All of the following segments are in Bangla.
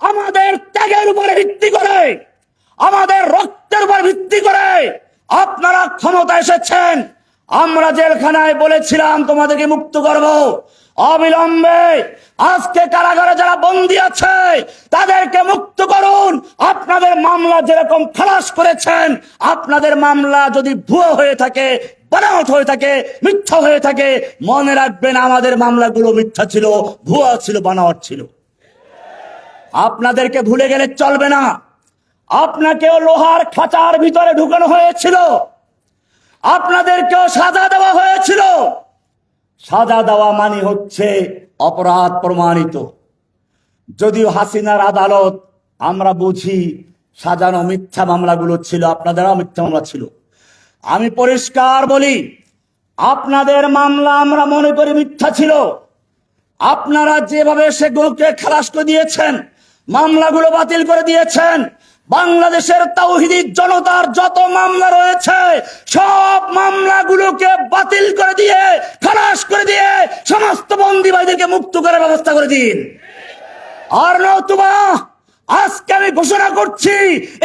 আমাদের ত্যাগের উপরে ভিত্তি করে, আমাদের রক্তের উপর ভিত্তি করে আপনারা ক্ষমতা এসেছেন। আমরা জেলখানায় বলেছিলাম তোমাদেরকে মুক্ত করব। অবিলম্বে আজকে কারাগারে যারা বন্দী আছে, তাদেরকে মুক্ত করুন। আপনাদের মামলা যেরকম খালাস করেছেন, আপনাদের মামলা যদি ভুয়ো হয়ে থাকে বানাওয়াট হয়ে থাকে, মিথ্যা হয়ে থাকে, মনে রাখবেন আমাদের মামলাগুলো মিথ্যা ছিল, ভুয়া ছিল বানাওয়াট ছিল। আপনাদেরকে ভুলে গেলে চলবে না। আপনাকেও লোহার খাঁচার ভিতরে ঢুকানো হয়েছিল। আপনাদেরকেও সাজা দেওয়া হয়েছিল। সাজা দেওয়া মানে হচ্ছে অপরাধ প্রমাণিত। যদিও হাসিনার আদালত, আমরা বুঝি সাজানো মিথ্যা মামলাগুলো ছিল, আপনাদেরও মিথ্যা মামলা ছিল। আমি পরিষ্কার বলি, আপনাদের মামলা আমরা মনে করি মিথ্যা ছিল। আপনারা যেভাবে সেগুলোকে খালাস দিয়েছেন মামলাগুলো বাতিল করে দিয়েছেন। বাংলাদেশের তাওহিদি জনতার যত মামলা রয়েছে, সব মামলাগুলোকে বাতিল করে দিয়ে, খালাস করে দিয়ে সমস্ত বন্দী ভাইদেরকে মুক্ত করার ব্যবস্থা করে দিন। আর নতুবা, আজকে আমি ঘোষণা করছি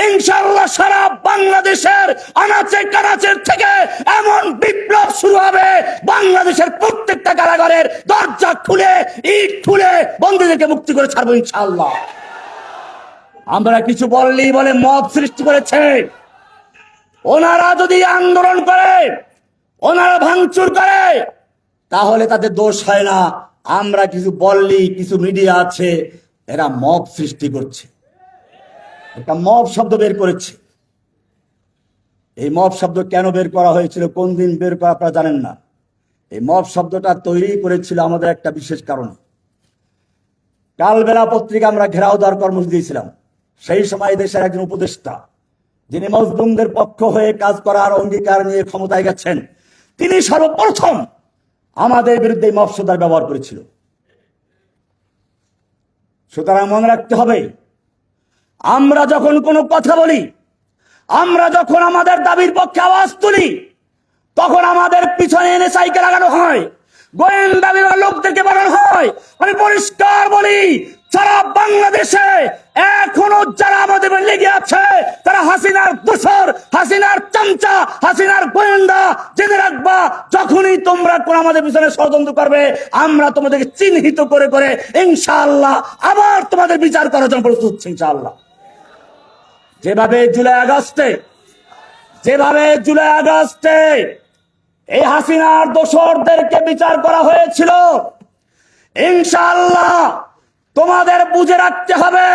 ইনশাল্লাহ সারা বাংলাদেশের আনাচে কানাচের থেকে এমন বিপ্লব শুরু হবে, বাংলাদেশের প্রত্যেকটা কারাগারের দরজা খুলে, ইট খুলে বন্দীদেরকে মুক্তি করে ছাড়বো ইনশাল্লাহ আমরা কিছু বললেই বলে মব সৃষ্টি করেছে। ওনারা যদি আন্দোলন করে, ওনারা ভাঙচুর করে, তাহলে তাদের দোষ হয় না। আমরা কিছু বললি কিছু মিডিয়া আছে, এরা মব সৃষ্টি করছে। একটা মব শব্দ বের করেছে। এই মব শব্দ কেন বের করা হয়েছিল, কোন দিন বের করা আপনারা জানেন না। এই মব শব্দটা তৈরি করেছিল আমাদের একটা বিশেষ কারণ। কালবেলা পত্রিকা আমরা ঘেরাও দেওয়ার কর্মসূচি দিয়েছিলাম। সেই সময় দেশের একজন উপদেষ্টা, যিনি মজলুমদের পক্ষ হয়ে কাজ করার অঙ্গীকার নিয়ে ক্ষমতায় গেছেন, তিনি সর্বপ্রথম আমাদের বিরুদ্ধে মফসদার ব্যবহার করেছিল। সুতরাং মনে রাখতে হবে, আমরা যখন কোনো কথা বলি, আমরা যখন আমাদের দাবির পক্ষে আওয়াজ তুলি, তখন আমাদের পিছনে এনে সাইকেল লাগানো হয়, গোয়েন্দা বিভাগের লোকদেরকে বানানো হয়, আমি পরিষ্কার বলি, সারা বাংলাদেশে এখনও যারা আমাদের লেগে আছে, তারা হাসিনার দোসর, হাসিনার চামচা, হাসিনার গোয়েন্দা জেনে রাখবা, যখনই তোমরা কোন আমাদের পিছনে ষড়যন্ত্র করবে, আমরা তোমাদেরকে চিহ্নিত করে করে ইনশাআল্লাহ আবার তোমাদের বিচার করার জন্য প্রস্তুত ইনশাআল্লাহ। যেভাবে জুলাই আগস্টে, যেভাবে জুলাই আগস্টে এই হাসিনার দোসরদেরকে বিচার করা হয়েছিল, ইনশাআল্লাহ তোমাদের বুঝে রাখতে হবে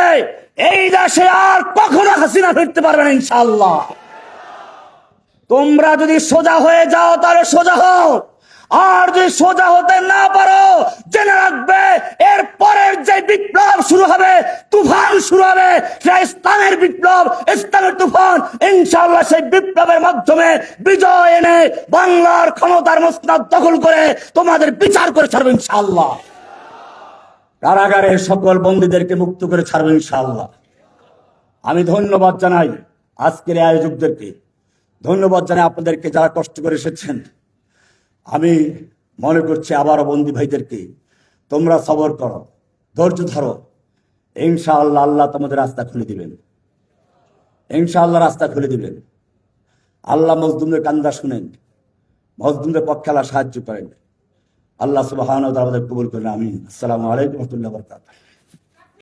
এই দেশে আর কখনো হাসিনা ফিরতে পারবে না, ইনশাআল্লাহ। তোমরা যদি সোজা হয়ে যাও, তাহলে সোজা হও। আর যদি সোজা হতে না পারো, জেনে রাখবে, এর পরের যে বিপ্লব শুরু হবে, তুফান শুরু হবে সেটা ইসলামের বিপ্লব, ইসলামের তুফান, ইনশাআল্লাহ সেই বিপ্লবের মাধ্যমে বিজয় এনে বাংলার ক্ষমতার মসনাদ দখল করে তোমাদের বিচার করে ছাড়বে, ইনশাআল্লাহ। কারাগারের সকল বন্দীদেরকে মুক্ত করে ছাড়বে ইনশাআল্লাহ। আমি ধন্যবাদ জানাই আজকের আয়োজকদেরকে। ধন্যবাদ জানাই আপনাদেরকে যারা কষ্ট করে এসেছেন। আমি মনে করছি আবারও বন্দি ভাইদেরকে, তোমরা সবর করো, ধৈর্য ধরো। ইনশাআল্লাহ আল্লাহ তোমাদের রাস্তা খুলে দিবেন। ইনশাআল্লাহ রাস্তা খুলে দিবেন। আল্লাহ মজদুমদের কান্দা শুনেন মজদুমদের পক্ষে আল্লাহ সাহায্য করেন। আল্লাহ সুবাহ আমাদের কবুল করেন আমি আসসালামু আলাইকুম রহমতুল্লাহ বরকাত